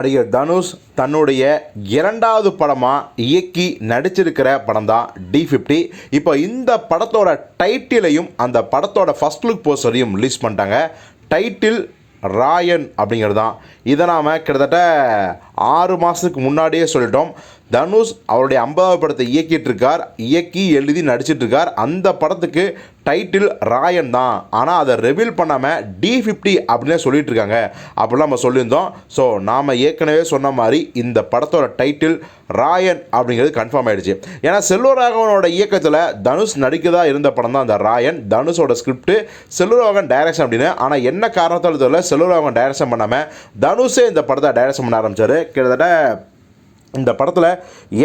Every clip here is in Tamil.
நடிகர் தனுஷ் தன்னுடைய இரண்டாவது படமாக இயக்கி நடிச்சிருக்கிற படம் தான் டி ஃபிஃப்டி இப்போ இந்த படத்தோட டைட்டிலையும் அந்த படத்தோட ஃபர்ஸ்ட் லுக் போஸ்டரையும் ரிலீஸ் பண்ணிட்டாங்க. டைட்டில் ராயன் அப்படிங்கிறது தான் இதை நாம் கிட்டத்தட்ட ஆறு மாதத்துக்கு முன்னாடியே சொல்லிட்டோம். தனுஷ் அவருடைய ஐம்பதாவது படத்தை இயக்கிட்டு இருக்கார் இயக்கி எழுதி நடிச்சிட்டு இருக்கார் அந்த படத்துக்கு டைட்டில் ராயன் தான். ஆனால் அதை ரெவீல் பண்ணாமல் டி ஃபிஃப்டி அப்படின்னே சொல்லிட்டு இருக்காங்க அப்படிலாம் நம்ம சொல்லியிருந்தோம். ஸோ நாம் ஏற்கனவே சொன்ன மாதிரி இந்த படத்தோட டைட்டில் ராயன் அப்படிங்கிறது கன்ஃபார்ம் ஆகிடுச்சு ஏன்னா செல்வராகவனோட இயக்கத்தில் தனுஷ் நடிக்கதா இருந்த படம் தான் அந்த ராயன். தனுஷோட ஸ்கிரிப்ட் செல்வராகவன் டைரக்ஷன் அப்படின்னு. ஆனால் என்ன காரணத்தால் தெரியல செல்வராகவன் டைரக்ஷன் பண்ணாமல் தனுஷே இந்த படத்தை டைரக்ஷன் பண்ண ஆரம்பிச்சாரு. கிட்டத்தட்ட இந்த படத்தில்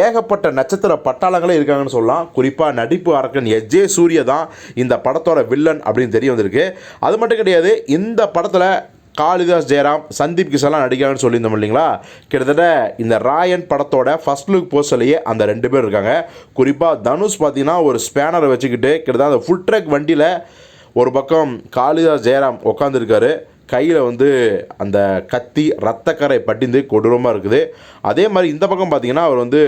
ஏகப்பட்ட நட்சத்திர பட்டாளங்களே இருக்காங்கன்னு சொல்லலாம். குறிப்பாக நடிப்பு அரக்கன் எஸ் ஜே தான் இந்த படத்தோட வில்லன் அப்படின்னு தெரிய வந்திருக்கு. அது மட்டும் கிடையாது இந்த படத்தில் காளிதாஸ் ஜெயராம் சந்தீப் கிஷன்லாம் நடிக்கிறாங்கன்னு சொல்லியிருந்தோம் இல்லைங்களா? கிட்டத்தட்ட இந்த ராயன் படத்தோட ஃபர்ஸ்ட் லுக் போஸ்டர்லேயே அந்த ரெண்டு பேர் இருக்காங்க. குறிப்பாக தனுஷ் பார்த்தீங்கன்னா ஒரு ஸ்பேனரை வச்சுக்கிட்டு கிட்டத்தட்ட அந்த ஃபுல் ட்ரக் வண்டியில் ஒரு பக்கம் காளிதாஸ் ஜெயராம் உட்காந்துருக்காரு கையில் வந்து அந்த கத்தி ரத்தக்கரை பட்டிந்து கொடூரமாக இருக்குது. அதே மாதிரி இந்த பக்கம் பார்த்தீங்கன்னா அவர் வந்து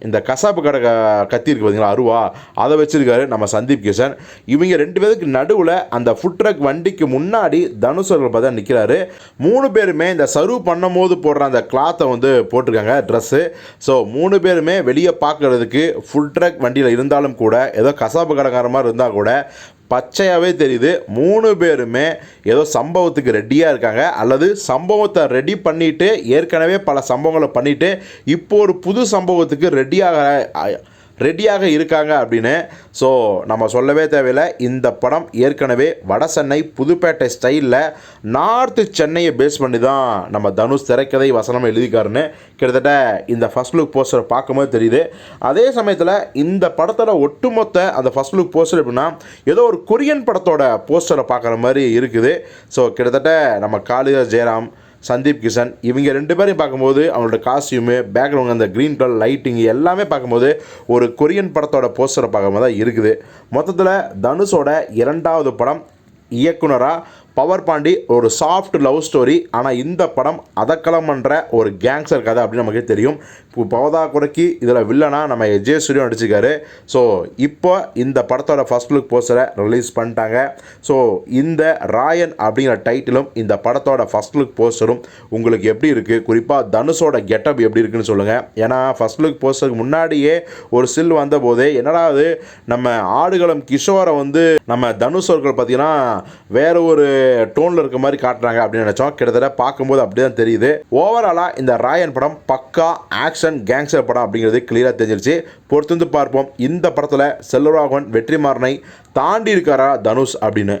இந்த கசாப்பு கடை க- கத்தி இருக்குது பார்த்தீங்களா அருவா அதை வச்சுருக்காரு நம்ம சந்தீப் கிஷன். இவங்க ரெண்டு பேருக்கு நடுவில் அந்த ஃபுட் ட்ரக் வண்டிக்கு முன்னாடி தனுஷ் அவர்கள் பார்த்தா நிற்கிறாரு மூணு பேருமே இந்த சர்வ் பண்ணும் போது போடுற அந்த கிளாத்தை வந்து போட்டிருக்காங்க ட்ரெஸ்ஸு ஸோ மூணு பேருமே வெளியே பார்க்கறதுக்கு ஃபுட் ட்ரக் வண்டியில் இருந்தாலும் கூட ஏதோ கசாப்பு கடைக்கார மாதிரி இருந்தால் கூட பச்சையாகவே தெரியுது. மூணு பேருமே ஏதோ சம்பவத்துக்கு ரெடியாக இருக்காங்க. அல்லது சம்பவத்தை ரெடி பண்ணிவிட்டு ஏற்கனவே பல சம்பவங்களை பண்ணிவிட்டு இப்போ ஒரு புது சம்பவத்துக்கு ரெடியாக ரெடியாக இருக்காங்க அப்படின்னு. ஸோ நம்ம சொல்லவே தேவையில்லை. இந்த படம் ஏற்கனவே வட சென்னை புதுப்பேட்டை ஸ்டைலில் நார்த்து சென்னையை பேஸ் பண்ணி தான் நம்ம தனுஷ் திரைக்கதை வசனம் எழுதிக்காருன்னு கிட்டத்தட்ட இந்த ஃபர்ஸ்ட் லுக் போஸ்டர் பார்க்கும்போது தெரியுது. அதே சமயத்தில் இந்த படத்தோட ஒட்டுமொத்த அந்த ஃபர்ஸ்ட் லுக் போஸ்டர் எப்படின்னா ஏதோ ஒரு கொரியன் படத்தோட போஸ்டரை பார்க்குற மாதிரி இருக்குது. ஸோ கிட்டத்தட்ட நம்ம காளிதாஸ் ஜெயராம் சந்தீப் கிஷன் இவங்க ரெண்டு பேரையும் பார்க்கும்போது அவங்களோட காஸ்டியூமு பேக்ரவுண்ட் அந்த க்ரீன் கலர் லைட்டிங் எல்லாமே பார்க்கும்போது ஒரு கொரியன் படத்தோட போஸ்டரை பார்க்கும்போது தான் இருக்குது. மொத்தத்தில் தனுஷோட இரண்டாவது படம் இயக்குனராக பவர் பாண்டி ஒரு சாஃப்ட் லவ் ஸ்டோரி ஆனால் இந்த படம் அதக்களம் பண்ணுற ஒரு கேங்ஸ்டர் கதை அப்படின்னு நமக்கு தெரியும். இப்போ பவதா குறைக்கு இதில் வில்லனா நம்ம எஜே சூரியன் நடிச்சிருக்காரு. ஸோ இப்போ இந்த படத்தோட ஃபர்ஸ்ட் லுக் போஸ்டரை ரிலீஸ் பண்ணிட்டாங்க. ஸோ இந்த ராயன் அப்படிங்கிற டைட்டிலும் இந்த படத்தோட ஃபர்ஸ்ட் லுக் போஸ்டரும் உங்களுக்கு எப்படி இருக்குது குறிப்பாக தனுஷோட கெட்டப் எப்படி இருக்குன்னு சொல்லுங்கள் ஏன்னா ஃபர்ஸ்ட் லுக் போஸ்டருக்கு முன்னாடியே ஒரு சில் வந்தபோதே என்னடா அது? நம்ம ஆடுகளம் கிஷோரை வந்து நம்ம தனுஷ் அவர்கள் பார்த்தீங்கன்னா வேற ஒரு டோனில் இருக்க மாதிரி காட்டுறாங்க அப்படின்னு நினச்சோம். கிட்டத்தட்ட பார்க்கும்போது அப்படி தான் தெரியுது ஓவராலாக இந்த ராயன் படம் பக்கா ஆக்ஷன் கேங்ஸ்டர் படம் அப்படிங்கிறது கிளியராக தெரிஞ்சிருச்சு. பொறுத்து வந்து பார்ப்போம். இந்த படத்தில் செல்வராகவன் வெற்றிமாறனை தாண்டி இருக்காரா தனுஷ் அப்படின்னு.